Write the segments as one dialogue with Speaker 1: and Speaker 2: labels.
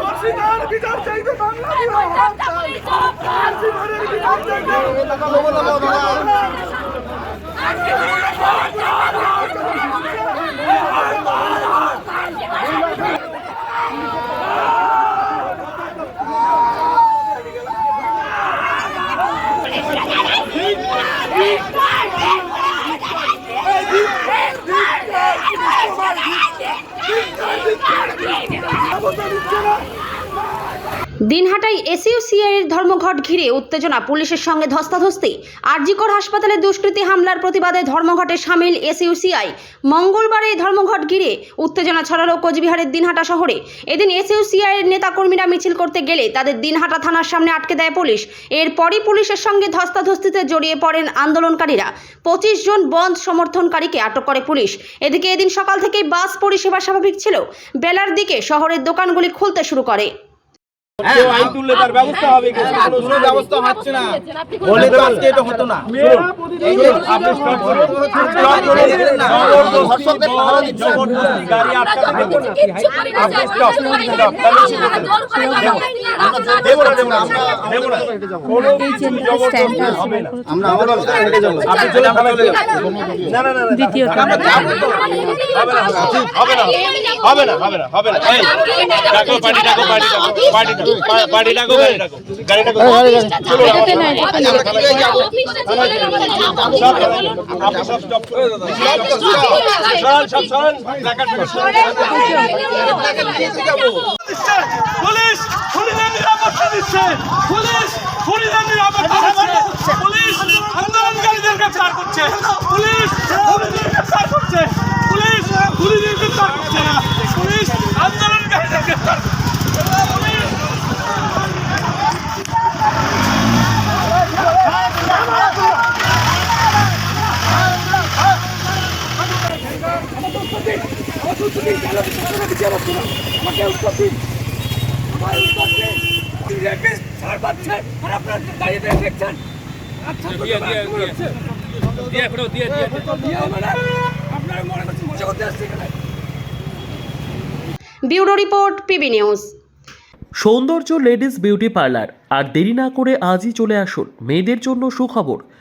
Speaker 1: ধর্ষিতার বিচার চাইতে বাংলা ধর্ষিতারের বিচার চাইতে
Speaker 2: দিনহাটায় এসইউসিআই এর ধর্মঘট ঘিরে উত্তেজনা। পুলিশের সঙ্গে ধস্তাধস্তি। আরজিকর হাসপাতালে দুষ্কৃতী হামলার প্রতিবাদে ধর্মঘটে সামিল এসইউসিআই মঙ্গলবার এই ধর্মঘট ঘিরে উত্তেজনা ছড়ালো কোচবিহারের দিনহাটা শহরে। এদিন এসইউসিআই এর নেতাকর্মীরা মিছিল করতে গেলে তাদের দিনহাটা থানার সামনে আটকে দেয় পুলিশ। এরপরই পুলিশের সঙ্গে ধস্তাধস্তিতে জড়িয়ে পড়েন আন্দোলনকারীরা। পঁচিশ জন বন্ধ সমর্থনকারীকে আটক করে পুলিশ। এদিকে এদিন সকাল থেকেই বাস পরিষেবা স্বাভাবিক ছিল। বেলার দিকে শহরের দোকানগুলি খুলতে শুরু করে।
Speaker 3: হবে না হবে না দ্বিতীয় হবে না হবে না হবে না হবে না হবে না হবে না ডাকো পার্টি ডাকো পার্টি ডাকো পার্টি ডাকো পার্টি ডাকো গাড়ি ডাকো গাড়ি ডাকো
Speaker 1: পুলিশ খুনিদের নিরাপত্তা দিচ্ছে পুলিশ খুনিদের নিরাপত্তা দিচ্ছে পুলিশ আন্দোলনকারীদের গ্রেফতার করছে পুলিশ
Speaker 2: রিপোর্ট
Speaker 4: সৌন্দর্য লেডিস বিউটি পার্লার, আর দেরি না করে আজই চলে আসুন মেয়েদের জন্য সুখবর।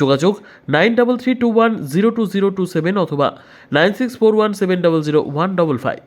Speaker 4: যোগাযোগ nine double three two one zero two zero two seven অথবা nine six four one seven double zero one double five.